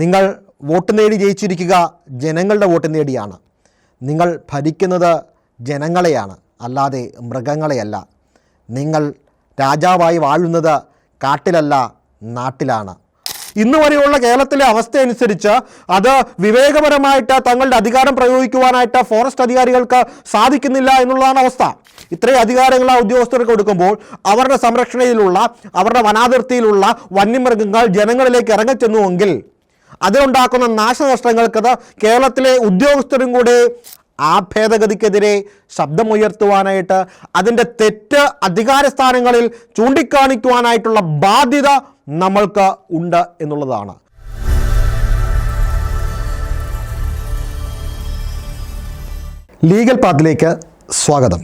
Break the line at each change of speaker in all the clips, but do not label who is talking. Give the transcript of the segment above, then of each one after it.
നിങ്ങൾ വോട്ട് നേടി ജയിച്ചിരിക്കുക ജനങ്ങളുടെ വോട്ട് നേടിയാണ്. നിങ്ങൾ ഭരിക്കുന്നത് ജനങ്ങളെയാണ് അല്ലാതെ മൃഗങ്ങളെയല്ല. നിങ്ങൾ രാജാവായി വാഴുന്നത് കാട്ടിലല്ല നാട്ടിലാണ്. ഇന്ന് വരെയുള്ള കേരളത്തിലെ അവസ്ഥ അനുസരിച്ച് അത് വിവേകപരമായിട്ട് തങ്ങളുടെ അധികാരം പ്രയോഗിക്കുവാനായിട്ട് ഫോറസ്റ്റ് അധികാരികൾക്ക് സാധിക്കുന്നില്ല എന്നുള്ളതാണ് അവസ്ഥ. ഇത്രയും അധികാരങ്ങൾ ആ ഉദ്യോഗസ്ഥർക്ക് കൊടുക്കുമ്പോൾ അവരുടെ സംരക്ഷണയിലുള്ള അവരുടെ വനാതിർത്തിയിലുള്ള വന്യമൃഗങ്ങൾ ജനങ്ങളിലേക്ക് ഇറങ്ങിച്ചെന്നുവെങ്കിൽ അതിലുണ്ടാക്കുന്ന നാശനഷ്ടങ്ങൾക്ക് കേരളത്തിലെ ഉദ്യോഗസ്ഥരും കൂടെ ആ ഭേദഗതിക്കെതിരെ ശബ്ദമുയർത്തുവാനായിട്ട് അതിന്റെ തെറ്റ് അധികാര സ്ഥാനങ്ങളിൽ ചൂണ്ടിക്കാണിക്കുവാനായിട്ടുള്ള ബാധ്യത നമ്മൾക്ക് ഉണ്ട് എന്നുള്ളതാണ്. ലീഗൽ പാത്തിലേക്ക് സ്വാഗതം.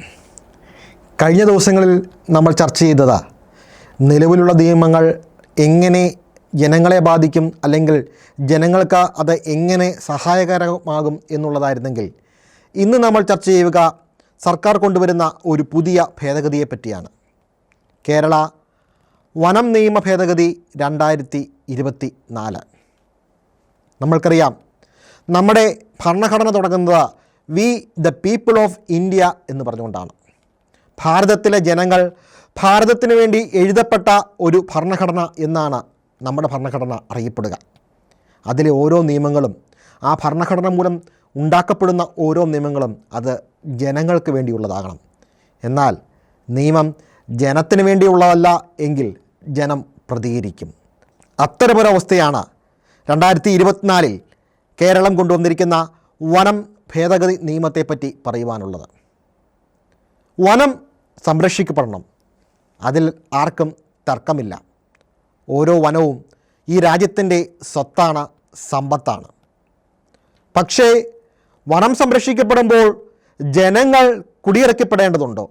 കഴിഞ്ഞ ദിവസങ്ങളിൽ നമ്മൾ ചർച്ച ചെയ്തത് നിലവിലുള്ള നിയമങ്ങൾ എങ്ങനെ ജനങ്ങളെ ബാധിക്കും അല്ലെങ്കിൽ ജനങ്ങൾക്ക് അത് എങ്ങനെ സഹായകരമാകും എന്നുള്ളതായിരുന്നെങ്കിൽ ഇന്ന് നമ്മൾ ചർച്ച ചെയ്യുക സർക്കാർ കൊണ്ടുവരുന്ന ഒരു പുതിയ ഭേദഗതിയെ പറ്റിയാണ് കേരള വനം നിയമ ഭേദഗതി രണ്ടായിരത്തി ഇരുപത്തി നാല് നമ്മൾക്കറിയാം നമ്മുടെ ഭരണഘടന തുടങ്ങുന്നത് we the people of India എന്ന് പറഞ്ഞുകൊണ്ടാണ്. ഭാരതത്തിലെ ജനങ്ങൾ ഭാരതത്തിന് വേണ്ടി എഴുതപ്പെട്ട ഒരു ഭരണഘടന എന്നാണ് നമ്മുടെ ഭരണഘടന അറിയപ്പെടുക. അതിലെ ഓരോ നിയമങ്ങളും ആ ഭരണഘടന മൂലം ഉണ്ടാക്കപ്പെടുന്ന ഓരോ നിയമങ്ങളും അത് ജനങ്ങൾക്ക് വേണ്ടിയുള്ളതാകണം. എന്നാൽ നിയമം ജനത്തിന് വേണ്ടിയുള്ളതല്ല എങ്കിൽ ജനം പ്രതികരിക്കും. അത്തരമൊരവസ്ഥയാണ് രണ്ടായിരത്തി ഇരുപത്തിനാലിൽ കേരളം കൊണ്ടുവന്നിരിക്കുന്ന വനം ഭേദഗതി നിയമത്തെപ്പറ്റി പറയുവാനുള്ളത്. വനം സംരക്ഷിക്കപ്പെടണം. അതിൽ ആർക്കും തർക്കമില്ല. ഓരോ വനവും ഈ രാജ്യത്തിന്റെ സ്വത്താണ് സമ്പത്താണ്. പക്ഷേ വനം സംരക്ഷിക്കപ്പെടുമ്പോൾ ജനങ്ങൾ കുടിയിറക്കപ്പെടേണ്ടതുണ്ടോ?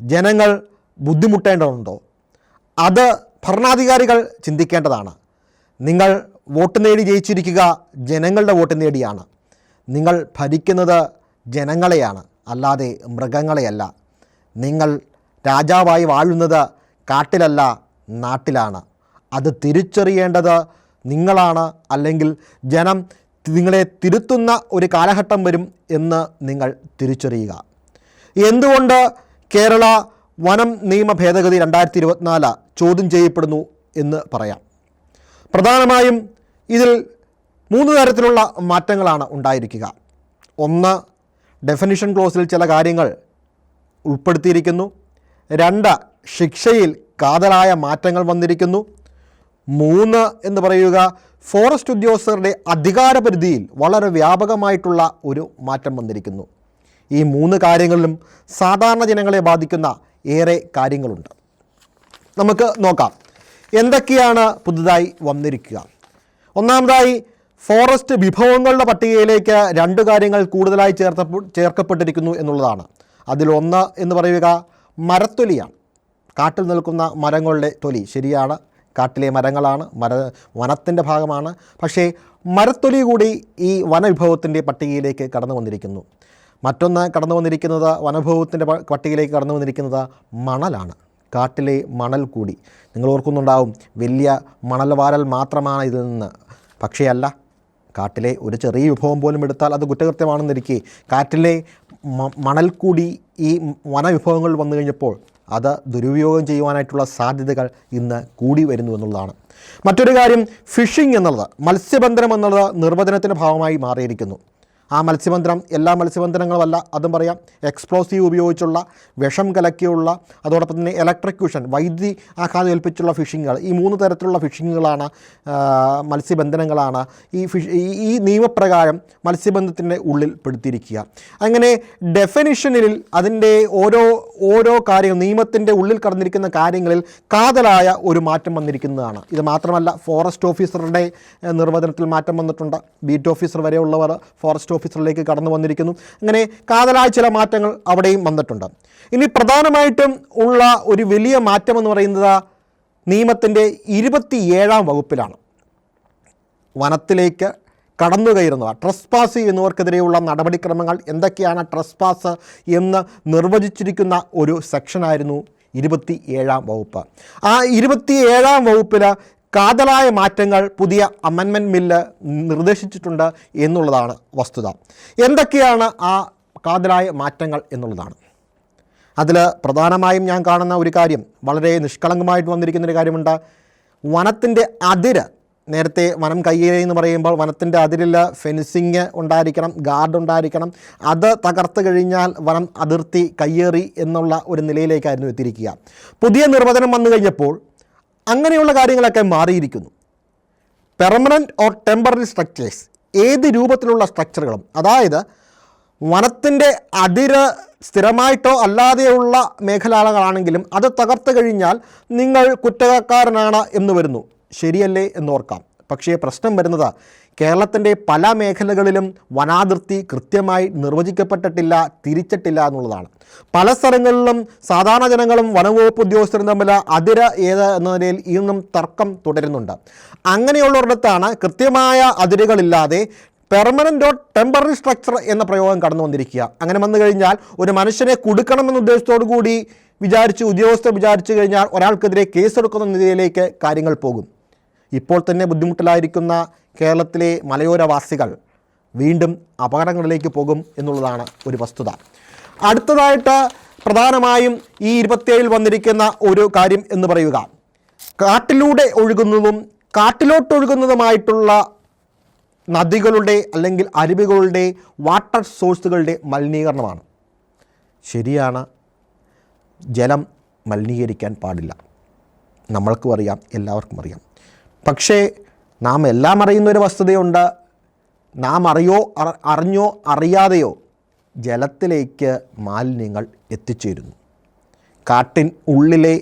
ജനങ്ങൾ ബുദ്ധിമുട്ടേണ്ടതുണ്ടോ? അത് ഭരണാധികാരികൾ ചിന്തിക്കേണ്ടതാണ്. നിങ്ങൾ വോട്ട് നേടി ജയിച്ചിരിക്കുക ജനങ്ങളുടെ വോട്ട് നേടിയാണ്. നിങ്ങൾ ഭരിക്കുന്നത് ജനങ്ങളെയാണ് അല്ലാതെ മൃഗങ്ങളെയല്ല. നിങ്ങൾ രാജാവായി വാഴുന്നത് കാട്ടിലല്ല നാട്ടിലാണ്. അത് തിരിച്ചറിയേണ്ടത് നിങ്ങളാണ് അല്ലെങ്കിൽ ജനം നിങ്ങളെ തിരുത്തുന്ന ഒരു കാലഘട്ടം വരും എന്ന് നിങ്ങൾ തിരിച്ചറിയുക. എന്തുകൊണ്ട് കേരള വനം നിയമ ഭേദഗതി രണ്ടായിരത്തി ഇരുപത്തിനാല് ചോദ്യം ചെയ്യപ്പെടുന്നു എന്ന് പറയാം. പ്രധാനമായും ഇതിൽ മൂന്ന് തരത്തിലുള്ള മാറ്റങ്ങളാണ് ഉണ്ടായിരിക്കുക. ഒന്ന് ഡെഫിനിഷൻ ക്ലോസിൽ ചില കാര്യങ്ങൾ ഉൾപ്പെടുത്തിയിരിക്കുന്നു. രണ്ട് ശിക്ഷയിൽ കാതലായ മാറ്റങ്ങൾ വന്നിരിക്കുന്നു. മൂന്ന് എന്ന് പറയുക. ഫോറസ്റ്റ് ഉദ്യോഗസ്ഥരുടെ അധികാരപരിധിയിൽ വളരെ വ്യാപകമായിട്ടുള്ള ഒരു മാറ്റം വന്നിരിക്കുന്നു. ഈ മൂന്ന് കാര്യങ്ങളിലും സാധാരണ ജനങ്ങളെ ബാധിക്കുന്ന ഏറെ കാര്യങ്ങളുണ്ട്. നമുക്ക് നോക്കാം. എന്തൊക്കെയാണ് പുതുതായി വന്നിരിക്കുക? ഒന്നാമതായി ഫോറസ്റ്റ് വിഭവങ്ങളുടെ പട്ടികയിലേക്ക് രണ്ട് കാര്യങ്ങൾ കൂടുതലായി ചേർത്ത ചേർക്കപ്പെട്ടിരിക്കുന്നു എന്നുള്ളതാണ്. അതിലൊന്ന് എന്ന് പറയുക മരത്തൊലിയാണ്. കാട്ടിൽ നിൽക്കുന്ന മരങ്ങളുടെ തൊലി ശരിയാണ്. കാട്ടിലെ മരങ്ങളാണ് മര വനത്തിന്റെ ഭാഗമാണ്. പക്ഷേ മരത്തൊലി കൂടി ഈ വനവിഭവത്തിന്റെ പട്ടികയിലേക്ക് കടന്നു വന്നിരിക്കുന്നു. മറ്റൊന്ന് കടന്നു വന്നിരിക്കുന്നത് വനവിഭവത്തിന്റെ പട്ടികയിലേക്ക് കടന്നു വന്നിരിക്കുന്നത് മണലാണ്. കാട്ടിലെ മണൽ കൂടി. നിങ്ങൾ ഓർക്കുന്നുണ്ടാവും വലിയ മണൽവാരൽ മാത്രമാണ് ഇതിൽ നിന്ന്. പക്ഷേ അല്ല കാട്ടിലെ ഒരു ചെറിയ വിഭവം പോലും എടുത്താൽ അത് കുറ്റകൃത്യമാണെന്നിരിക്കെ. മ- മണൽ കൂടി ഈ വനവിഭവങ്ങൾ വന്നു കഴിഞ്ഞപ്പോൾ അത് ദുരുപയോഗം ചെയ്യുവാനായിട്ടുള്ള സാധ്യതകൾ ഇന്ന് കൂടി വരുന്നു എന്നുള്ളതാണ്. മറ്റൊരു കാര്യം ഫിഷിംഗ് എന്നുള്ളത് മത്സ്യബന്ധനം എന്നുള്ളത് നിർവചനത്തിന്റെ ഭാഗമായി മാറിയിരിക്കുന്നു. ആ മത്സ്യബന്ധനം എല്ലാ മത്സ്യബന്ധനങ്ങളുമല്ല അതും പറയാം എക്സ്പ്ലോസീവ് ഉപയോഗിച്ചുള്ള വിഷം കലക്കിയുള്ള അതോടൊപ്പം തന്നെ ഇലക്ട്രിക്യൂഷൻ വൈദ്യുതി ആഘാതം ഏൽപ്പിച്ചുള്ള ഫിഷിങ്ങുകൾ ഈ മൂന്ന് തരത്തിലുള്ള ഫിഷിങ്ങുകളാണ് മത്സ്യബന്ധനങ്ങളാണ് ഈ ഫിഷ് ഈ നിയമപ്രകാരം മത്സ്യബന്ധത്തിന്റെ ഉള്ളിൽ പെടുത്തിയിരിക്കുക. അങ്ങനെ ഡെഫിനിഷനിൽ അതിന്റെ ഓരോ ഓരോ കാര്യങ്ങൾ നിയമത്തിന്റെ ഉള്ളിൽ കടന്നിരിക്കുന്ന കാര്യങ്ങളിൽ കാതലായ ഒരു മാറ്റം വന്നിരിക്കുന്നതാണ്. ഇത് മാത്രമല്ല ഫോറസ്റ്റ് ഓഫീസറുടെ നിർവചനത്തിൽ മാറ്റം വന്നിട്ടുണ്ട്. ബീറ്റ് ഓഫീസർ വരെയുള്ളവർ ഫോറസ്റ്റ് ഓഫീസറിലേക്ക് കടന്നു വന്നിരിക്കുന്നു. അങ്ങനെ കാതലായ ചില മാറ്റങ്ങൾ അവിടെയും വന്നിട്ടുണ്ട്. ഇനി പ്രധാനമായിട്ടും ഉള്ള ഒരു വലിയ മാറ്റം എന്ന് പറയുന്നത് നിയമത്തിന്റെ ഇരുപത്തിയേഴാം വകുപ്പിലാണ്. വനത്തിലേക്ക് കടന്നു കയറുന്നവ ട്രസ്പാസ് ചെയ്യുന്നവർക്കെതിരെയുള്ള നടപടിക്രമങ്ങൾ എന്തൊക്കെയാണ് ട്രസ് പാസ് എന്ന് നിർവചിച്ചിരിക്കുന്ന ഒരു സെക്ഷനായിരുന്നു ഇരുപത്തി ഏഴാം വകുപ്പ്. ആ ഇരുപത്തി ഏഴാം വകുപ്പിൽ കാതലായ മാറ്റങ്ങൾ പുതിയ അമൻമെന്റ് ബില്ല് നിർദ്ദേശിച്ചിട്ടുണ്ട് എന്നുള്ളതാണ് വസ്തുത. എന്തൊക്കെയാണ് ആ കാതലായ മാറ്റങ്ങൾ എന്നുള്ളതാണ്. അതിൽ പ്രധാനമായും ഞാൻ കാണുന്ന ഒരു കാര്യം വളരെ നിഷ്കളങ്കമായിട്ട് വന്നിരിക്കുന്ന ഒരു കാര്യമുണ്ട്. വനത്തിന്റെ അതിര് നേരത്തെ വനം കയ്യേറി എന്ന് പറയുമ്പോൾ വനത്തിന്റെ അതിരിൽ ഫെൻസിങ് ഉണ്ടായിരിക്കണം ഗാർഡ് ഉണ്ടായിരിക്കണം. അത് തകർത്ത് കഴിഞ്ഞാൽ വനം അതിർത്തി കയ്യേറി എന്നുള്ള ഒരു നിലയിലേക്കായിരുന്നു എത്തിയിരിക്കുക. പുതിയ നിർവചനം വന്നു കഴിഞ്ഞപ്പോൾ അങ്ങനെയുള്ള കാര്യങ്ങളൊക്കെ മാറിയിരിക്കുന്നു. പെർമനന്റ് ഓർ ടെമ്പററി സ്ട്രക്ചേഴ്സ് ഏത് രൂപത്തിലുള്ള സ്ട്രക്ചറുകളും അതായത് വനത്തിന്റെ അതിര് സ്ഥിരമായിട്ടോ അല്ലാതെയുള്ള മേഖലകളാണെങ്കിലും അത് തകർത്തു കഴിഞ്ഞാൽ നിങ്ങൾ കുറ്റക്കാരനാണ് എന്ന് വരുന്നു. ശരിയല്ലേ എന്നോർക്കാം. പക്ഷേ പ്രശ്നം വരുന്നത് കേരളത്തിന്റെ പല മേഖലകളിലും വനാതിർത്തി കൃത്യമായി നിർവചിക്കപ്പെട്ടിട്ടില്ല തിരിച്ചിട്ടില്ല എന്നുള്ളതാണ്. പല സ്ഥലങ്ങളിലും സാധാരണ ജനങ്ങളും വനംവകുപ്പ് ഉദ്യോഗസ്ഥരും തമ്മിൽ അതിര ഏത് എന്ന നിലയിൽ ഇന്നും തർക്കം തുടരുന്നുണ്ട്. അങ്ങനെയുള്ളിടത്താണ് കൃത്യമായ അതിരുകളില്ലാതെ പെർമനന്റ് ഓർ ടെമ്പററി സ്ട്രക്ചർ എന്ന പ്രയോഗം കടന്നു വന്നിരിക്കുക. അങ്ങനെ വന്നു കഴിഞ്ഞാൽ ഒരു മനുഷ്യനെ കൊടുക്കണമെന്ന ഉദ്ദേശത്തോടു കൂടി വിചാരിച്ച് ഉദ്യോഗസ്ഥർ വിചാരിച്ചു കഴിഞ്ഞാൽ ഒരാൾക്കെതിരെ കേസെടുക്കുന്ന നിലയിലേക്ക് കാര്യങ്ങൾ പോകും. ഇപ്പോൾ തന്നെ ബുദ്ധിമുട്ടിലായിരിക്കുന്ന കേരളത്തിലെ മലയോരവാസികൾ വീണ്ടും അപകടങ്ങളിലേക്ക് പോകും എന്നുള്ളതാണ് ഒരു വസ്തുത. അടുത്തതായിട്ട് പ്രധാനമായും ഈ ഇരുപത്തിയേഴിൽ വന്നിരിക്കുന്ന ഒരു കാര്യം എന്ന് പറയുക. കാട്ടിലൂടെ ഒഴുകുന്നതും കാട്ടിലോട്ടൊഴുകുന്നതുമായിട്ടുള്ള നദികളുടെ അല്ലെങ്കിൽ അരുവികളുടെ വാട്ടർ സോഴ്സുകളുടെ മലിനീകരണമാണ്. ശരിയാണ്. ജലം മലിനീകരിക്കാൻ പാടില്ല. നമ്മൾക്കും അറിയാം എല്ലാവർക്കും അറിയാം. പക്ഷേ നാം എല്ലാം അറിയുന്ന ഒരു വസ്തുതയുണ്ട്. നാം അറിയോ അറിഞ്ഞോ അറിയാതെയോ ജലത്തിലേക്ക് മാലിന്യങ്ങൾ എത്തിച്ചേരുന്നു. കാട്ടിൻ ഉള്ളിലെ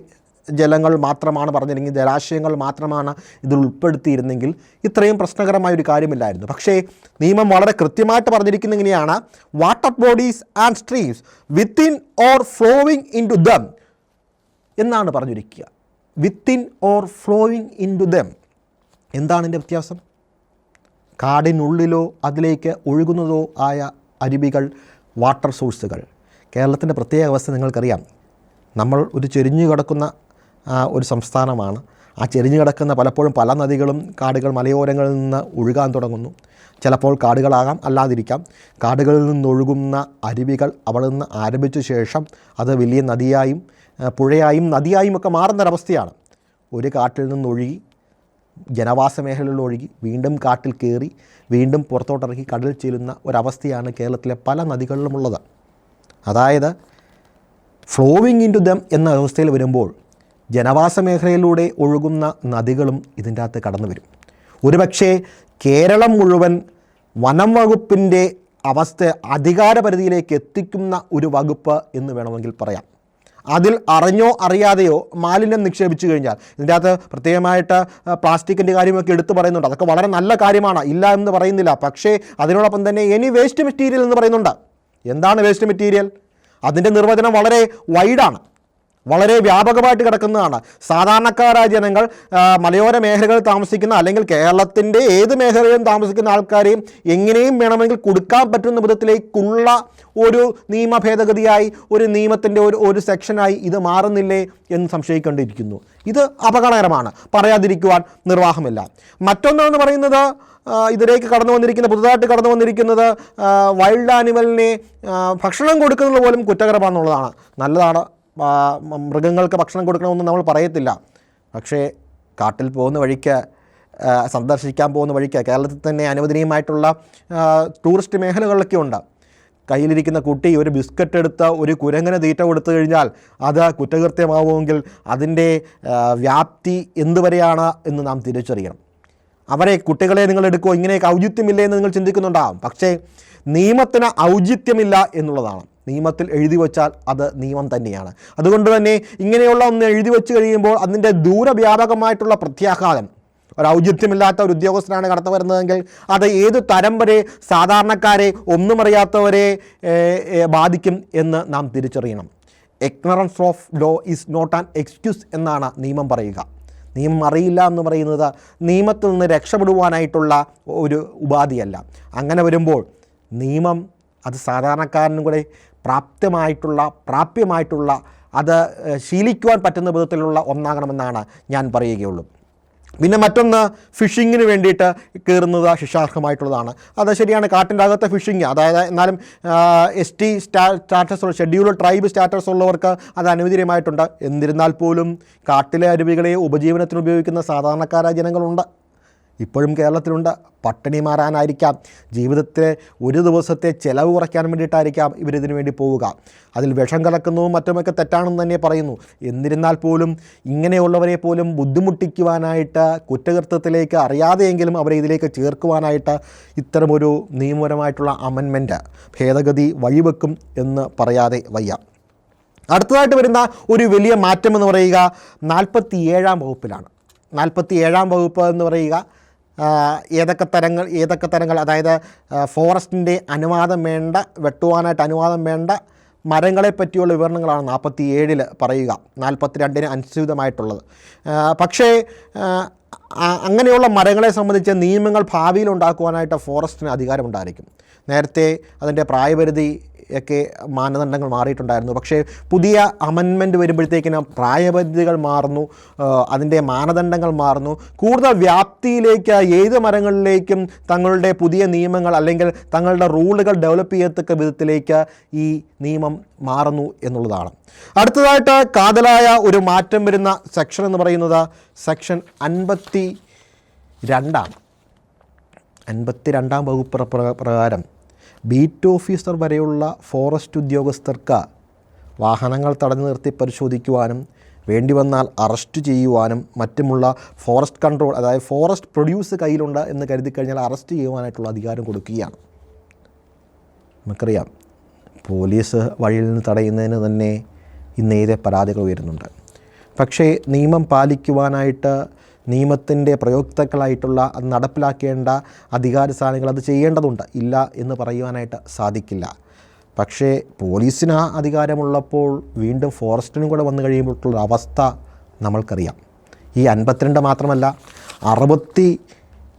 ജലങ്ങൾ മാത്രമാണ് പറഞ്ഞിരുന്നെങ്കിൽ ജലാശയങ്ങൾ മാത്രമാണ് ഇതിൽ ഉൾപ്പെടുത്തിയിരുന്നെങ്കിൽ ഇത്രയും പ്രശ്നകരമായ ഒരു കാര്യമില്ലായിരുന്നു. പക്ഷേ നിയമം വളരെ കൃത്യമായിട്ട് പറഞ്ഞിരിക്കുന്ന ഇങ്ങനെയാണ്. Water bodies and streams within or flowing into them എന്നാണ് പറഞ്ഞിരിക്കുക. Within or flowing into them എന്താണ് എന്റെ വ്യത്യാസം? കാടിനുള്ളിലോ അതിലേക്ക് ഒഴുകുന്നതോ ആയ അരുവികൾ വാട്ടർ സോഴ്സുകൾ. കേരളത്തിന്റെ പ്രത്യേക അവസ്ഥ നിങ്ങൾക്കറിയാം. നമ്മൾ ഒരു ചെരിഞ്ഞു കിടക്കുന്ന ഒരു സംസ്ഥാനമാണ്. ആ ചെരിഞ്ഞു കിടക്കുന്ന പലപ്പോഴും പല നദികളും കാടുകൾ മലയോരങ്ങളിൽ നിന്ന് ഒഴുകാൻ തുടങ്ങുന്നു. ചിലപ്പോൾ കാടുകളാകാം അല്ലാതിരിക്കാം. കാടുകളിൽ നിന്നൊഴുകുന്ന അരുവികൾ അവിടെ നിന്ന് ആരംഭിച്ച ശേഷം അത് വലിയ നദിയായും പുഴയായും നദിയായും ഒക്കെ മാറുന്നൊരവസ്ഥയാണ്. ഒരു കാട്ടിൽ നിന്നൊഴുകി ജനവാസ മേഖലകളിൽ ഒഴുകി വീണ്ടും കാട്ടിൽ കയറി വീണ്ടും പുറത്തോട്ടിറക്കി കടൽ ചെല്ലുന്ന ഒരവസ്ഥയാണ് കേരളത്തിലെ പല നദികളിലുമുള്ളത്. അതായത് ഫ്ലോവിങ് ഇൻ ടു ദം എന്ന അവസ്ഥയിൽ വരുമ്പോൾ ജനവാസ മേഖലയിലൂടെ ഒഴുകുന്ന നദികളും ഇതിന്റെ അകത്ത് കടന്നു വരും. ഒരുപക്ഷേ കേരളം മുഴുവൻ വനം വകുപ്പിന്റെ അവസ്ഥ അധികാര പരിധിയിലേക്ക് എത്തിക്കുന്ന ഒരു വകുപ്പ് എന്ന് വേണമെങ്കിൽ പറയാം. അതിൽ അറിഞ്ഞോ അറിയാതെയോ മാലിന്യം നിക്ഷേപിച്ചു കഴിഞ്ഞാൽ ഇതിന്റെ അകത്ത് പ്രത്യേകമായിട്ട് പ്ലാസ്റ്റിക്കിന്റെ കാര്യമൊക്കെ എടുത്തു പറയുന്നുണ്ട്. അതൊക്കെ വളരെ നല്ല കാര്യമാണ്. ഇല്ല എന്ന് പറയുന്നില്ല. പക്ഷേ അതിനോടൊപ്പം തന്നെ എനി വേസ്റ്റ് മെറ്റീരിയൽ എന്ന് പറയുന്നുണ്ട്. എന്താണ് വേസ്റ്റ് മെറ്റീരിയൽ അതിന്റെ നിർവചനം വളരെ വൈഡാണ് വളരെ വ്യാപകമായിട്ട് കിടക്കുന്നതാണ്. സാധാരണക്കാരായ ജനങ്ങൾ മലയോര മേഖലകളിൽ താമസിക്കുന്ന അല്ലെങ്കിൽ കേരളത്തിന്റെ ഏത് മേഖലയിലും താമസിക്കുന്ന ആൾക്കാരെയും എങ്ങനെയും വേണമെങ്കിൽ കൊടുക്കാൻ പറ്റുന്ന വിധത്തിലേക്കുള്ള ഒരു നിയമ ഭേദഗതിയായി ഒരു നിയമത്തിന്റെ ഒരു ഒരു സെക്ഷനായി ഇത് മാറുന്നില്ലേ എന്ന് സംശയിക്കേണ്ടിയിരിക്കുന്നു. ഇത് അപകടകരമാണ്. പറയാതിരിക്കുവാൻ നിർവാഹമില്ല. മറ്റൊന്നെന്ന് പറയുന്നത് ഇതിലേക്ക് കടന്നു വന്നിരിക്കുന്ന പുതുതായിട്ട് കടന്നു വന്നിരിക്കുന്നത് വൈൽഡ് ആനിമലിനെ ഭക്ഷണം കൊടുക്കുന്നത് പോലും കുറ്റകരമാണെന്നുള്ളതാണ്. നല്ലതാണ്. മൃഗങ്ങൾക്ക് ഭക്ഷണം കൊടുക്കണമെന്ന് നമ്മൾ പറയത്തില്ല. പക്ഷേ കാട്ടിൽ പോകുന്ന വഴിക്ക് സന്ദർശിക്കാൻ പോകുന്ന വഴിക്ക് കേരളത്തിൽ തന്നെ അനുവദനീയമായിട്ടുള്ള ടൂറിസ്റ്റ് മേഖലകളൊക്കെ ഉണ്ട്. കയ്യിലിരിക്കുന്ന കുട്ടി ഒരു ബിസ്ക്കറ്റ് എടുത്ത് ഒരു കുരങ്ങനെ തീറ്റ കൊടുത്തു കഴിഞ്ഞാൽ അത് കുറ്റകൃത്യമാവുമെങ്കിൽ അതിന്റെ വ്യാപ്തി എന്തുവരെയാണ് എന്ന് നാം തിരിച്ചറിയണം. അവരെ കുട്ടികളെ നിങ്ങൾ എടുക്കുമോ ഇങ്ങനെയൊക്കെ ഔചിത്യമില്ലേ എന്ന് നിങ്ങൾ ചിന്തിക്കുന്നുണ്ടാകും പക്ഷേ നിയമത്തിന് ഔചിത്യമില്ല എന്നുള്ളതാണ്. നിയമത്തിൽ എഴുതി വച്ചാൽ അത് നിയമം തന്നെയാണ്. അതുകൊണ്ട് തന്നെ ഇങ്ങനെയുള്ള ഒന്ന് എഴുതി വെച്ച് കഴിയുമ്പോൾ അതിന്റെ ദൂരവ്യാപകമായിട്ടുള്ള പ്രത്യാഘാതം. ഒരു ഔചിത്യമില്ലാത്ത ഒരു ഉദ്യോഗസ്ഥനാണ് കടന്നു വരുന്നതെങ്കിൽ അത് ഏത് തരം വരെ സാധാരണക്കാരെ ഒന്നും അറിയാത്തവരെ ബാധിക്കും എന്ന് നാം തിരിച്ചറിയണം. Ignorance of law is not an excuse എന്നാണ് നിയമം പറയുക. നിയമം അറിയില്ല എന്ന് പറയുന്നത് നിയമത്തിൽ നിന്ന് രക്ഷപ്പെടുവാനായിട്ടുള്ള ഒരു ഉപാധിയല്ല. അങ്ങനെ വരുമ്പോൾ നിയമം അത് സാധാരണക്കാരനും കൂടെ പ്രാപ്തമായിട്ടുള്ള പ്രാപ്യമായിട്ടുള്ള അത് ശീലിക്കുവാൻ പറ്റുന്ന വിധത്തിലുള്ള ഒന്നാകണമെന്നാണ് ഞാൻ പറയുകയുള്ളൂ. പിന്നെ മറ്റൊന്ന് ഫിഷിങ്ങിന് വേണ്ടിയിട്ട് കയറുന്നത് ശിക്ഷാർഹമായിട്ടുള്ളതാണ്. അത് ശരിയാണ് കാട്ടിന്റെ അകത്തെ ഫിഷിങ്. അതായത് എന്നാലും എസ് ടി സ്റ്റാ സ്റ്റാറ്റസ് ഷെഡ്യൂൾഡ് ട്രൈബ് സ്റ്റാറ്റസ് ഉള്ളവർക്ക് അത് അനുവദനീയമായിട്ടുണ്ട്. എന്നിരുന്നാൽ പോലും കാട്ടിലെ അരുവികളെ ഉപജീവനത്തിന് ഉപയോഗിക്കുന്ന സാധാരണക്കാരായ ജനങ്ങളുണ്ട്. ഇപ്പോഴും കേരളത്തിലുണ്ട്. പട്ടിണി മാറാനായിരിക്കാം. ജീവിതത്തിലെ ഒരു ദിവസത്തെ ചിലവ് കുറയ്ക്കാൻ വേണ്ടിയിട്ടായിരിക്കാം ഇവരിതിനു വേണ്ടി പോവുക. അതിൽ വിഷം കലക്കുന്നതും മറ്റുമൊക്കെ തെറ്റാണെന്ന് തന്നെ പറയുന്നു. എന്നിരുന്നാൽ പോലും ഇങ്ങനെയുള്ളവരെ പോലും ബുദ്ധിമുട്ടിക്കുവാനായിട്ട് കുറ്റകൃത്യത്തിലേക്ക് അറിയാതെയെങ്കിലും അവരെ ഇതിലേക്ക് ചേർക്കുവാനായിട്ട് ഇത്തരമൊരു നിയമപരമായിട്ടുള്ള അമൻമെന്റ് ഭേദഗതി വഴിവെക്കും എന്ന് പറയാതെ വയ്യ. അടുത്തതായിട്ട് വരുന്ന ഒരു വലിയ മാറ്റം എന്ന് പറയുക നാൽപ്പത്തി ഏഴാം വകുപ്പിലാണ്. നാൽപ്പത്തി ഏഴാം വകുപ്പ് എന്ന് പറയുക ഏതൊക്കെ തരങ്ങൾ ഏതൊക്കെ തരങ്ങൾ അതായത് ഫോറസ്റ്റിന്റെ അനുവാദം വേണ്ട വെട്ടുവാനായിട്ട് അനുവാദം വേണ്ട മരങ്ങളെ പറ്റിയുള്ള വിവരണങ്ങളാണ് നാൽപ്പത്തി ഏഴിൽ പറയുക നാൽപ്പത്തി രണ്ടിന് അനുസൃതമായിട്ടുള്ളത് പക്ഷേ അങ്ങനെയുള്ള മരങ്ങളെ സംബന്ധിച്ച് നിയമങ്ങൾ ഭാവിയിൽ ഉണ്ടാക്കുവാനായിട്ട് ഫോറസ്റ്റിന് അധികാരമുണ്ടായിരിക്കും. നേരത്തെ അതിന്റെ പ്രായപരിധി ഒക്കെ മാനദണ്ഡങ്ങൾ മാറിയിട്ടുണ്ടായിരുന്നു. പക്ഷേ പുതിയ അമൻമെന്റ് വരുമ്പോഴത്തേക്കിനും പ്രായപരിധികൾ മാറുന്നു അതിന്റെ മാനദണ്ഡങ്ങൾ മാറുന്നു. കൂടുതൽ വ്യാപ്തിയിലേക്ക് ഏത് മരങ്ങളിലേക്കും തങ്ങളുടെ പുതിയ നിയമങ്ങൾ അല്ലെങ്കിൽ തങ്ങളുടെ റൂളുകൾ ഡെവലപ്പ് ചെയ്യത്തക്ക വിധത്തിലേക്ക് ഈ നിയമം മാറുന്നു എന്നുള്ളതാണ്. അടുത്തതായിട്ട് കാതലായ ഒരു മാറ്റം വരുന്ന സെക്ഷൻ എന്ന് പറയുന്നത് സെക്ഷൻ അൻപത്തി രണ്ടാണ് അൻപത്തി രണ്ടാം വകുപ്പ് പ്ര- പ്ര- പ്രകാരം ബീറ്റ് ഓഫീസർ വരെയുള്ള ഫോറസ്റ്റ് ഉദ്യോഗസ്ഥർക്ക് വാഹനങ്ങൾ തടഞ്ഞു നിർത്തി പരിശോധിക്കുവാനും വേണ്ടി വന്നാൽ അറസ്റ്റ് ചെയ്യുവാനും മറ്റുമുള്ള ഫോറസ്റ്റ് കൺട്രോൾ അതായത് ഫോറസ്റ്റ് പ്രൊഡ്യൂസ് കയ്യിലുണ്ട് എന്ന് കരുതി കഴിഞ്ഞാൽ അറസ്റ്റ് ചെയ്യുവാനായിട്ടുള്ള അധികാരം കൊടുക്കുകയാണ്. നമുക്കറിയാം പോലീസ് വഴിയിൽ നിന്ന് തടയുന്നതിന് തന്നെ ഇന്നേറെ പരാതികൾ ഉയരുന്നുണ്ട്. പക്ഷേ നിയമം പാലിക്കുവാനായിട്ട് നിയമത്തിന്റെ പ്രയോക്താക്കളായിട്ടുള്ള അത് നടപ്പിലാക്കേണ്ട അധികാര സ്ഥാനങ്ങൾ അത് ചെയ്യേണ്ടതുണ്ട്. ഇല്ല എന്ന് പറയുവാനായിട്ട് സാധിക്കില്ല. പക്ഷേ പോലീസിന് ആ അധികാരമുള്ളപ്പോൾ വീണ്ടും ഫോറസ്റ്റിനും കൂടെ വന്നു കഴിയുമ്പോഴുള്ള അവസ്ഥ നമ്മൾക്കറിയാം. ഈ അൻപത്തിരണ്ട് മാത്രമല്ല അറുപത്തി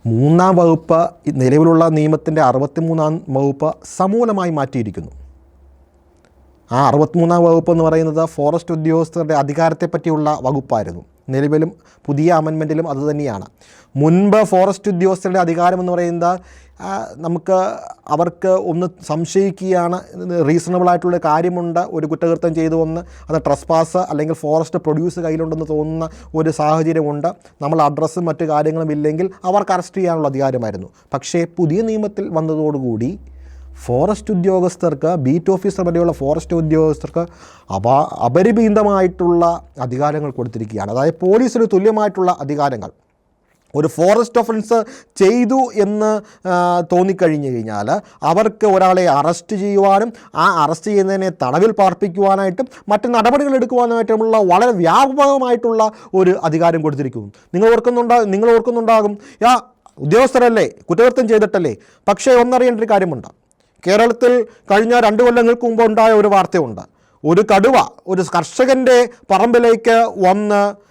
മൂന്നാം വകുപ്പ് നിലവിലുള്ള നിയമത്തിന്റെ അറുപത്തി മൂന്നാം വകുപ്പ് സമൂലമായി മാറ്റിയിരിക്കുന്നു. ആ അറുപത്തിമൂന്നാം വകുപ്പ് എന്ന് പറയുന്നത് ഫോറസ്റ്റ് ഉദ്യോഗസ്ഥരുടെ അധികാരത്തെപ്പറ്റിയുള്ള വകുപ്പായിരുന്നു. നിലവിലും പുതിയ അമെൻമെന്റിലും അതുതന്നെയാണ് മുൻപ് ഫോറസ്റ്റ് ഉദ്യോഗസ്ഥരുടെ അധികാരം എന്ന് പറയുന്നത് നമുക്ക് അവർക്ക് ഒന്ന് സംശയിക്കുകയാണ് റീസണബിൾ ആയിട്ടുള്ള കാര്യമുണ്ട് ഒരു കുറ്റകൃത്യം ചെയ്തു വന്ന് അത് ട്രസ്പാസ് അല്ലെങ്കിൽ ഫോറസ്റ്റ് പ്രൊഡ്യൂസ് കയ്യിലുണ്ടെന്ന് തോന്നുന്ന ഒരു സാഹചര്യമുണ്ട്. നമ്മൾ അഡ്രസ്സും മറ്റു കാര്യങ്ങളും ഇല്ലെങ്കിൽ അവർക്ക് അറസ്റ്റ് ചെയ്യാനുള്ള അധികാരമായിരുന്നു. പക്ഷേ പുതിയ നിയമത്തിൽ വന്നതോടുകൂടി ഫോറസ്റ്റ് ഉദ്യോഗസ്ഥർക്ക് ബീറ്റ് ഓഫീസർ വരെയുള്ള ഫോറസ്റ്റ് ഉദ്യോഗസ്ഥർക്ക് അപ അപരിമിതമായിട്ടുള്ള അധികാരങ്ങൾ കൊടുത്തിരിക്കുകയാണ്. അതായത് പോലീസിന് തുല്യമായിട്ടുള്ള അധികാരങ്ങൾ. ഒരു ഫോറസ്റ്റ് ഒഫൻസ് ചെയ്തു എന്ന് തോന്നിക്കഴിഞ്ഞു കഴിഞ്ഞാൽ അവർക്ക് ഒരാളെ അറസ്റ്റ് ചെയ്യുവാനും ആ അറസ്റ്റ് ചെയ്യുന്നതിനെ തടവിൽ പാർപ്പിക്കുവാനായിട്ടും മറ്റ് നടപടികൾ എടുക്കുവാനായിട്ടുമുള്ള വളരെ വ്യാപകമായിട്ടുള്ള ഒരു അധികാരം കൊടുത്തിരിക്കുന്നു. നിങ്ങൾ ഓർക്കുന്നുണ്ടാ നിങ്ങൾ ഓർക്കുന്നുണ്ടാകും യാ ഉദ്യോഗസ്ഥരല്ലേ കുറ്റകൃത്യം ചെയ്തിട്ടല്ലേ? പക്ഷേ ഒന്നറിയേണ്ട ഒരു കാര്യമുണ്ട്. കേരളത്തിൽ കഴിഞ്ഞ രണ്ട് കൊല്ലങ്ങൾക്ക് മുമ്പ് ഉണ്ടായ ഒരു വാർത്തയുണ്ട്. ഒരു കടുവ ഒരു കർഷകന്റെ പറമ്പിലേക്ക് വന്ന്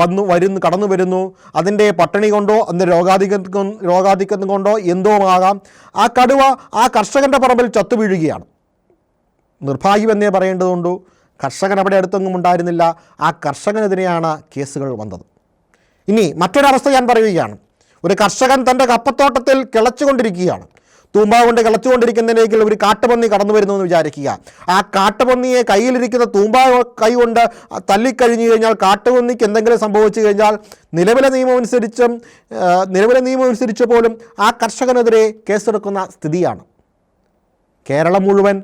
വന്നു വരുന്നു കടന്നു വരുന്നു. അതിന്റെ പട്ടിണി കൊണ്ടോ അതിന്റെ രോഗാധിക്യം രോഗാധിക്യം കൊണ്ടോ എന്തോ ആകാം ആ കടുവ ആ കർഷകന്റെ പറമ്പിൽ ചത്തു വീഴുകയാണ്. നിർഭാഗ്യമെന്നേ പറയേണ്ടതുണ്ടു. കർഷകൻ അവിടെ അടുത്തൊന്നും ഉണ്ടായിരുന്നില്ല. ആ കർഷകനെതിരെയാണ് കേസുകൾ വന്നത്. ഇനി മറ്റൊരവസ്ഥ ഞാൻ പറയുകയാണ്. ഒരു കർഷകൻ തന്റെ കപ്പത്തോട്ടത്തിൽ കിളച്ചുകൊണ്ടിരിക്കുകയാണ്. തൂമ്പ കൊണ്ട് കിളച്ചുകൊണ്ടിരിക്കുന്നതിലേക്ക് ഒരു കാട്ടുപന്നി കടന്നു വരുന്നു എന്ന് വിചാരിക്കുക. ആ കാട്ടുപന്നിയെ കയ്യിലിരിക്കുന്ന തൂമ്പ കൈ കൊണ്ട് തല്ലിക്കഴിഞ്ഞു കഴിഞ്ഞാൽ കാട്ടുപന്നിക്ക് എന്തെങ്കിലും സംഭവിച്ചു കഴിഞ്ഞാൽ നിലവിലെ നിയമം അനുസരിച്ചും നിലവിലെ നിയമം അനുസരിച്ച് പോലും ആ കർഷകനെതിരെ കേസെടുക്കുന്ന സ്ഥിതിയാണ്. കേരളം മുഴുവൻ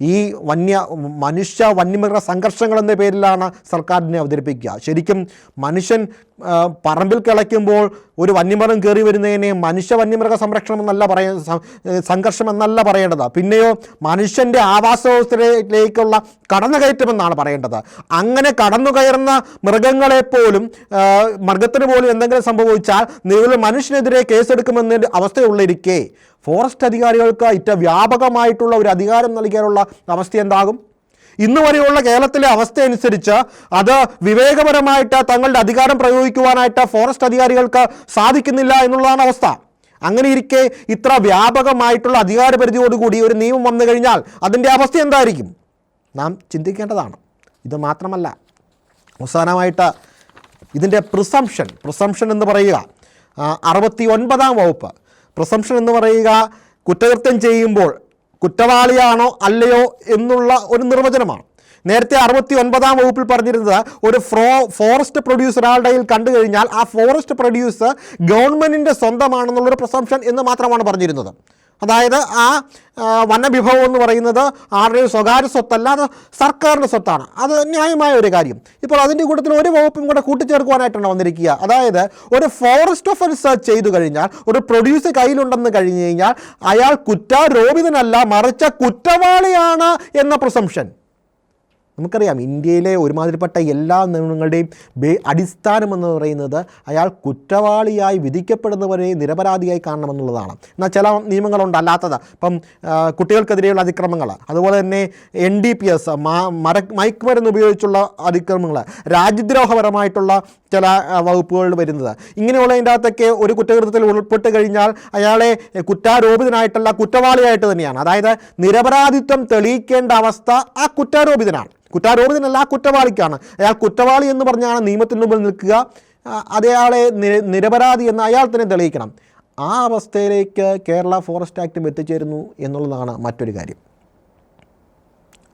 ഈ വന്യ മനുഷ്യ വന്യമൃഗ സംഘർഷങ്ങൾ എന്ന പേരിലാണ് സർക്കാരിനെ അവതരിപ്പിക്കുക. ശരിക്കും മനുഷ്യൻ പറമ്പിൽ കിളയ്ക്കുമ്പോൾ ഒരു വന്യമൃഗം കയറി വരുന്നതിനെ മനുഷ്യ വന്യമൃഗ സംരക്ഷണം എന്നല്ല പറയ സംഘർഷം എന്നല്ല പറയേണ്ടത്. പിന്നെയോ മനുഷ്യന്റെ ആവാസ വ്യവസ്ഥയിലേക്കുള്ള കടന്നുകയറ്റമെന്നാണ് പറയേണ്ടത്. അങ്ങനെ കടന്നു കയറുന്ന മൃഗങ്ങളെപ്പോലും മൃഗത്തിന് പോലും എന്തെങ്കിലും സംഭവിച്ചാൽ നിലവിൽ മനുഷ്യനെതിരെ കേസെടുക്കുമെന്ന അവസ്ഥയുള്ളിരിക്കെ. ഫോറസ്റ്റ് അധികാരികൾക്ക് ഇറ്റ വ്യാപകമായിട്ടുള്ള ഒരു അധികാരം നൽകാനുള്ള അവസ്ഥ എന്താകും? ഇന്ന് വരെയുള്ള കേരളത്തിലെ അവസ്ഥ അനുസരിച്ച് അത് വിവേകപരമായിട്ട് തങ്ങളുടെ അധികാരം പ്രയോഗിക്കുവാനായിട്ട് ഫോറസ്റ്റ് അധികാരികൾക്ക് സാധിക്കുന്നില്ല എന്നുള്ളതാണ് അവസ്ഥ. അങ്ങനെ ഇരിക്കെ ഇത്ര വ്യാപകമായിട്ടുള്ള അധികാരപരിധിയോടുകൂടി ഒരു നിയമം വന്നു കഴിഞ്ഞാൽ അതിന്റെ അവസ്ഥ എന്തായിരിക്കും? നാം ചിന്തിക്കേണ്ടതാണ്. ഇത് മാത്രമല്ല അവസാനമായിട്ട് ഇതിന്റെ പ്രിസംഷൻ പ്രിസംഷൻ എന്ന് പറയുക അറുപത്തി ഒൻപതാം വകുപ്പ്. പ്രിസംഷൻ എന്ന് പറയുക കുറ്റകൃത്യം ചെയ്യുമ്പോൾ കുറ്റവാളിയാണോ അല്ലയോ എന്നുള്ള ഒരു നിർവചനമാണ്. നേരത്തെ അറുപത്തി ഒൻപതാം വകുപ്പിൽ പറഞ്ഞിരുന്നത് ഒരു ഫ്രോ ഫോറസ്റ്റ് പ്രൊഡ്യൂസർ ആളുടെ കണ്ടു കഴിഞ്ഞാൽ ആ ഫോറസ്റ്റ് പ്രൊഡ്യൂസർ ഗവൺമെന്റിന്റെ സ്വന്തമാണെന്നുള്ളൊരു പ്രസംഷൻ എന്ന് മാത്രമാണ് പറഞ്ഞിരുന്നത്. അതായത് ആ വനവിഭവം എന്ന് പറയുന്നത് ആരുടെയും സ്വകാര്യ സ്വത്തല്ല അത് സർക്കാരിന്റെ സ്വത്താണ്. അത് ന്യായമായ ഒരു കാര്യം. ഇപ്പോൾ അതിന്റെ കൂട്ടത്തിൽ ഒരു വകുപ്പും കൂടെ കൂട്ടിച്ചേർക്കുവാനായിട്ടാണ് വന്നിരിക്കുക. അതായത് ഒരു ഫോറസ്റ്റ് ഓഫ് റിസർച്ച് ചെയ്തു കഴിഞ്ഞാൽ ഒരു പ്രൊഡ്യൂസർ കയ്യിലുണ്ടെന്ന് കഴിഞ്ഞു കഴിഞ്ഞാൽ അയാൾ കുറ്റാരോപിതനല്ല മറിച്ച കുറ്റവാളിയാണ് എന്ന പ്രസംഷൻ നമുക്കറിയാം ഇന്ത്യയിലെ ഒരുമാതിരിപ്പെട്ട എല്ലാ നിയമങ്ങളുടെയും അടിസ്ഥാനം എന്ന് പറയുന്നത് അയാൾ കുറ്റവാളിയായി വിധിക്കപ്പെടുന്നവരെ നിരപരാധിയായി കാണണമെന്നുള്ളതാണ്. എന്നാൽ ചില നിയമങ്ങളുണ്ട് അല്ലാത്തത്. ഇപ്പം കുട്ടികൾക്കെതിരെയുള്ള അതിക്രമങ്ങൾ അതുപോലെ തന്നെ എൻ ഡി പി എസ് മര മയക്കുമരുന്ന് ഉപയോഗിച്ചുള്ള അതിക്രമങ്ങൾ രാജ്യദ്രോഹപരമായിട്ടുള്ള ചില വകുപ്പുകളിൽ വരുന്നത്. ഇങ്ങനെയുള്ളതിന്റെ അകത്തൊക്കെ ഒരു കുറ്റകൃത്യത്തിൽ ഉൾപ്പെട്ട് കഴിഞ്ഞാൽ അയാളെ കുറ്റാരോപിതനായിട്ടല്ല കുറ്റവാളിയായിട്ട് തന്നെയാണ്. അതായത് നിരപരാധിത്വം തെളിയിക്കേണ്ട അവസ്ഥ ആ കുറ്റാരോപിതനാണ്. കുറ്റാരോപിതനല്ല ആ കുറ്റവാളിക്കാണ്. അയാൾ കുറ്റവാളി എന്ന് പറഞ്ഞാണ് നിയമത്തിന് മുമ്പിൽ നിൽക്കുക. അതയാളെ നിരപരാധി എന്ന് അയാൾ തന്നെ തെളിയിക്കണം. ആ അവസ്ഥയിലേക്ക് കേരള ഫോറസ്റ്റ് ആക്ടും എത്തിച്ചേരുന്നു എന്നുള്ളതാണ് മറ്റൊരു കാര്യം.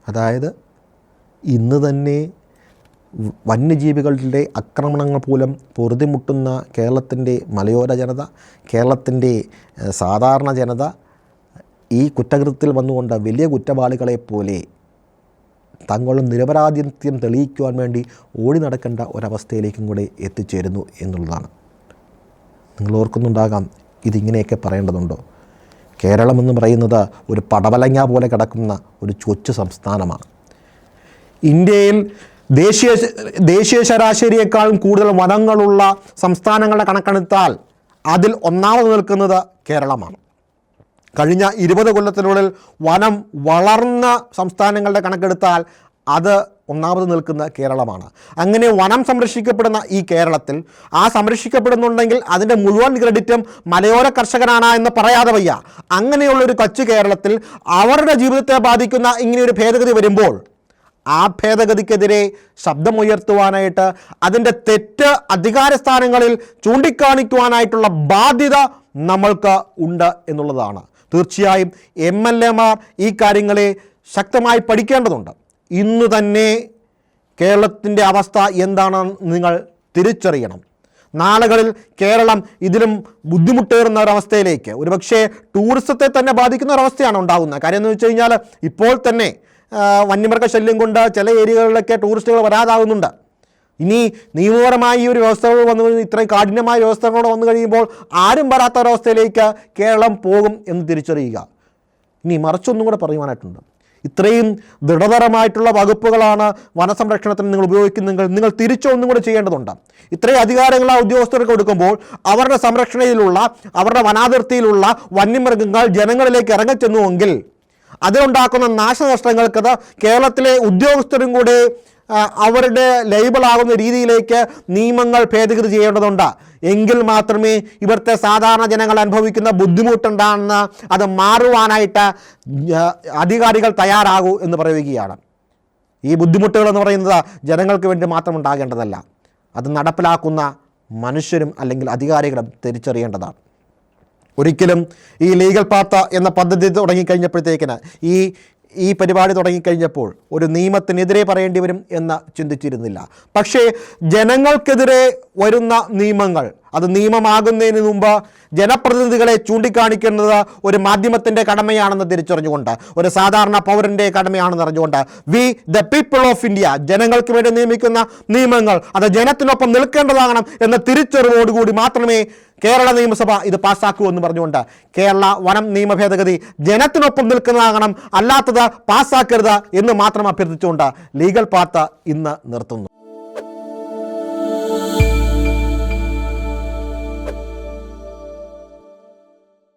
അതായത് ഇന്ന് തന്നെ വന്യജീവികളുടെ ആക്രമണങ്ങൾ മൂലം പൊറുതിമുട്ടുന്ന കേരളത്തിന്റെ മലയോര ജനത കേരളത്തിന്റെ സാധാരണ ജനത ഈ കുറ്റകൃത്യത്തിൽ വന്നുകൊണ്ട് വലിയ കുറ്റവാളികളെ പോലെ തങ്ങളുടെ നിരപരാധിത്യം തെളിയിക്കുവാൻ വേണ്ടി ഓടി നടക്കേണ്ട ഒരവസ്ഥയിലേക്കും കൂടെ എത്തിച്ചേരുന്നു എന്നുള്ളതാണ്. നിങ്ങൾ ഓർക്കുന്നുണ്ടാകാം ഇതിങ്ങനെയൊക്കെ പറയേണ്ടതുണ്ടോ? കേരളം എന്ന് പറയുന്നത് ഒരു പടവലങ്ങ പോലെ കിടക്കുന്ന ഒരു ചൊച്ചു സംസ്ഥാനമാണ്. ഇന്ത്യയിൽ ദേശീയ ദേശീയ ശരാശരിയേക്കാളും കൂടുതൽ വനങ്ങളുള്ള സംസ്ഥാനങ്ങളുടെ കണക്കെടുത്താൽ അതിൽ ഒന്നാമത് നിൽക്കുന്നത് കേരളമാണ്. കഴിഞ്ഞ ഇരുപത് കൊല്ലത്തിനുള്ളിൽ വനം വളർന്ന സംസ്ഥാനങ്ങളുടെ കണക്കെടുത്താൽ അത് ഒന്നാമത് നിൽക്കുന്ന കേരളമാണ്. അങ്ങനെ വനം സംരക്ഷിക്കപ്പെടുന്ന ഈ കേരളത്തിൽ ആ സംരക്ഷിക്കപ്പെടുന്നുണ്ടെങ്കിൽ അതിന്റെ മുഴുവൻ ക്രെഡിറ്റും മലയോര കർഷകനാണ് എന്ന് പറയാതെ വയ്യ. അങ്ങനെയുള്ളൊരു കൊച്ചു കേരളത്തിൽ അവരുടെ ജീവിതത്തെ ബാധിക്കുന്ന ഇങ്ങനെയൊരു ഭേദഗതി വരുമ്പോൾ ആ ഭേദഗതിക്കെതിരെ ശബ്ദമുയർത്തുവാനായിട്ട് അതിന്റെ തെറ്റ് അധികാര സ്ഥാനങ്ങളിൽ ചൂണ്ടിക്കാണിക്കുവാനായിട്ടുള്ള ബാധ്യത നമ്മൾക്ക് ഉണ്ട് എന്നുള്ളതാണ്. തീർച്ചയായും എം എൽ എമാർ ഈ കാര്യങ്ങളെ ശക്തമായി പഠിക്കേണ്ടതുണ്ട്. ഇന്ന് തന്നെ കേരളത്തിന്റെ അവസ്ഥ എന്താണെന്ന് നിങ്ങൾ തിരിച്ചറിയണം. നാളുകളിൽ കേരളം ഇതിലും ബുദ്ധിമുട്ടേറുന്ന ഒരവസ്ഥയിലേക്ക് ഒരുപക്ഷേ ടൂറിസത്തെ തന്നെ ബാധിക്കുന്ന ഒരവസ്ഥയാണ് ഉണ്ടാകുന്നത്. കാര്യം എന്ന് വെച്ച് കഴിഞ്ഞാൽ ഇപ്പോൾ തന്നെ വന്യമൃഗ ശല്യം കൊണ്ട് ചില ഏരിയകളിലൊക്കെ ടൂറിസ്റ്റുകൾ വരാതാകുന്നുണ്ട് ഇനി നിയമപരമായ ഈ ഒരു വ്യവസ്ഥകൾ വന്നു ഇത്രയും കാഠിന്യമായ വ്യവസ്ഥകളോട് വന്നു കഴിയുമ്പോൾ ആരും വരാത്ത ഒരവസ്ഥയിലേക്ക് കേരളം പോകും എന്ന് തിരിച്ചറിയുക. ഇനി മറിച്ചൊന്നും കൂടെ പറയുവാനായിട്ടുണ്ട്. ഇത്രയും ദൃഢതരമായിട്ടുള്ള വകുപ്പുകളാണ് വനസംരക്ഷണത്തിന് നിങ്ങൾ ഉപയോഗിക്കുന്നെങ്കിൽ നിങ്ങൾ തിരിച്ചൊന്നും കൂടെ ചെയ്യേണ്ടതുണ്ട്. ഇത്രയും അധികാരങ്ങൾ ആ ഉദ്യോഗസ്ഥർക്ക് കൊടുക്കുമ്പോൾ അവരുടെ സംരക്ഷണയിലുള്ള അവരുടെ വനാതിർത്തിയിലുള്ള വന്യമൃഗങ്ങൾ ജനങ്ങളിലേക്ക് ഇറങ്ങിച്ചെന്നുവെങ്കിൽ അതിലുണ്ടാക്കുന്ന നാശനഷ്ടങ്ങൾക്ക് കേരളത്തിലെ ഉദ്യോഗസ്ഥരും കൂടി അവരുടെ ലേബിളാകുന്ന രീതിയിലേക്ക് നിയമങ്ങൾ ഭേദഗതി ചെയ്യേണ്ടതുണ്ട്. എങ്കിൽ മാത്രമേ ഇവിടുത്തെ സാധാരണ ജനങ്ങൾ അനുഭവിക്കുന്ന ബുദ്ധിമുട്ടുണ്ടാണെന്ന് അത് മാറുവാനായിട്ട് അധികാരികൾ തയ്യാറാകൂ എന്ന് പറയുകയാണ്. ഈ ബുദ്ധിമുട്ടുകൾ എന്ന് പറയുന്നത് ജനങ്ങൾക്ക് വേണ്ടി മാത്രം ഉണ്ടാകേണ്ടതല്ല. അത് നടപ്പിലാക്കുന്ന മനുഷ്യരും അല്ലെങ്കിൽ അധികാരികളും തിരിച്ചറിയേണ്ടതാണ്. ഒരിക്കലും ഈ ലീഗൽ പാത്ത എന്ന പദ്ധതി തുടങ്ങിക്കഴിഞ്ഞപ്പോഴത്തേക്കിന് ഈ ഈ പരിപാടി തുടങ്ങിക്കഴിഞ്ഞപ്പോൾ ഒരു നിയമത്തിനെതിരെ പറയേണ്ടി വരും എന്ന് ചിന്തിച്ചിരുന്നില്ല. പക്ഷേ ജനങ്ങൾക്കെതിരെ വരുന്ന നിയമങ്ങൾ അത് നിയമമാകുന്നതിന് മുമ്പ് ജനപ്രതിനിധികളെ ചൂണ്ടിക്കാണിക്കേണ്ടത് ഒരു മാധ്യമത്തിന്റെ കടമയാണെന്ന് തിരിച്ചറിഞ്ഞുകൊണ്ട് ഒരു സാധാരണ പൗരന്റെ കടമയാണെന്ന് അറിഞ്ഞുകൊണ്ട് we the people of India ജനങ്ങൾക്ക് വേണ്ടി നിയമിക്കുന്ന നിയമങ്ങൾ അത് ജനത്തിനൊപ്പം നിൽക്കേണ്ടതാകണം എന്ന തിരിച്ചറിവോടുകൂടി മാത്രമേ കേരള നിയമസഭ ഇത് പാസ്സാക്കൂ എന്ന് പറഞ്ഞുകൊണ്ട് കേരള വനം നിയമ ഭേദഗതി ജനത്തിനൊപ്പം നിൽക്കുന്നതാകണം അല്ലാത്തത് പാസ്സാക്കരുത് എന്ന് മാത്രം അഭ്യർത്ഥിച്ചുകൊണ്ട് ലീഗൽ പാർട്ട് ഇന്ന് നിർത്തുന്നു.